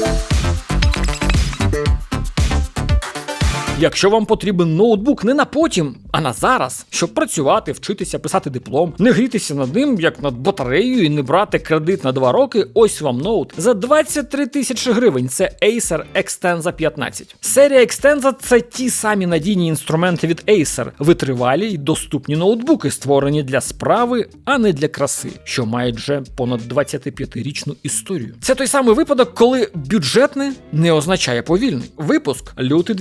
Bye. Якщо вам потрібен ноутбук не на потім, а на зараз, щоб працювати, вчитися, писати диплом, не грітися над ним, як над батареєю, і не брати кредит на 2 роки, ось вам ноут за 23 тисячі гривень. Це Acer Extensa 15. Серія Extensa – це ті самі надійні інструменти від Acer, витривалі й доступні ноутбуки, створені для справи, а не для краси, що мають вже понад 25-річну історію. Це той самий випадок, коли бюджетне не означає повільний. Випуск лютий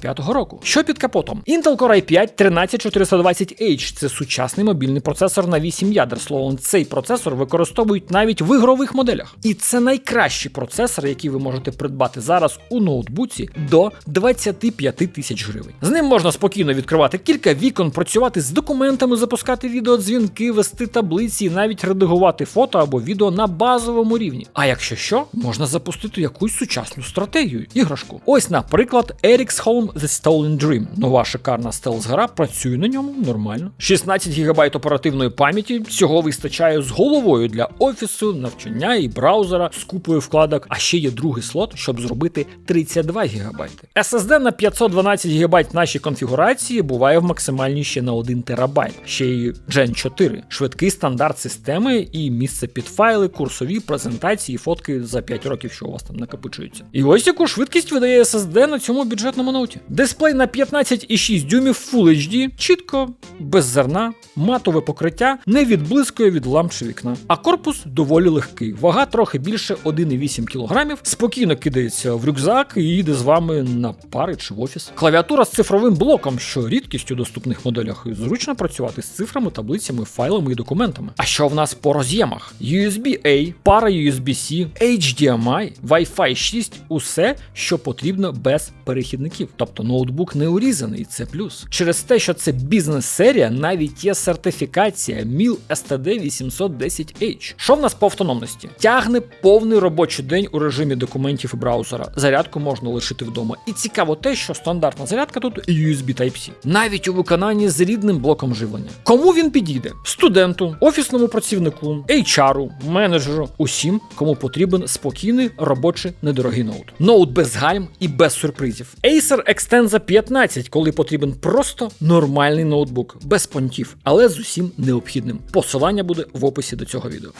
2025 року. Що під капотом? Intel Core i5 13420H це сучасний мобільний процесор на 8 ядер. Словом, цей процесор використовують навіть в ігрових моделях. І це найкращий процесор, який ви можете придбати зараз у ноутбуці до 25 тисяч гривень. З ним можна спокійно відкривати кілька вікон, працювати з документами, запускати відеодзвінки, вести таблиці і навіть редагувати фото або відео на базовому рівні. А якщо що, можна запустити якусь сучасну стратегію, іграшку. Ось, наприклад, Eric's The Stolen Dream. Нова шикарна стелс-гра працює на ньому нормально. 16 ГБ оперативної пам'яті цього вистачає з головою для офісу, навчання і браузера з купою вкладок. А ще є другий слот, щоб зробити 32 ГБ. SSD на 512 ГБ нашій конфігурації буває в максимальній ще на 1 ТБ. Ще й Gen 4. Швидкий стандарт системи і місце під файли, курсові презентації, фотки за 5 років, що у вас там накопичується. І ось яку швидкість видає SSD на цьому бюджетному ноуті. Дисплей на 15,6 дюймів Full HD, чітко, без зерна, матове покриття, не відблискує від ламп чи вікна. А корпус доволі легкий. Вага трохи більше 1,8 кг, спокійно кидається в рюкзак і їде з вами на пари чи в офіс. Клавіатура з цифровим блоком, що рідкістю в доступних моделях, і зручно працювати з цифрами, таблицями, файлами і документами. А що в нас по роз'ємах? USB-A, пара USB-C, HDMI, Wi-Fi 6 усе, що потрібно без перехідників. Тобто ноутбук не урізаний, це плюс. Через те, що це бізнес-серія, навіть є сертифікація MIL STD 810H. Що в нас по автономності? Тягне повний робочий день у режимі документів і браузера. Зарядку можна лишити вдома. І цікаво те, що стандартна зарядка тут USB Type-C. Навіть у виконанні з рідним блоком живлення. Кому він підійде? Студенту, офісному працівнику, HR, менеджеру, усім, кому потрібен спокійний робочий недорогий ноут. Ноут без гальм і без сюрпризів. Acer Extensa 15, коли потрібен просто нормальний ноутбук, без понтів, але з усім необхідним. Посилання буде в описі до цього відео.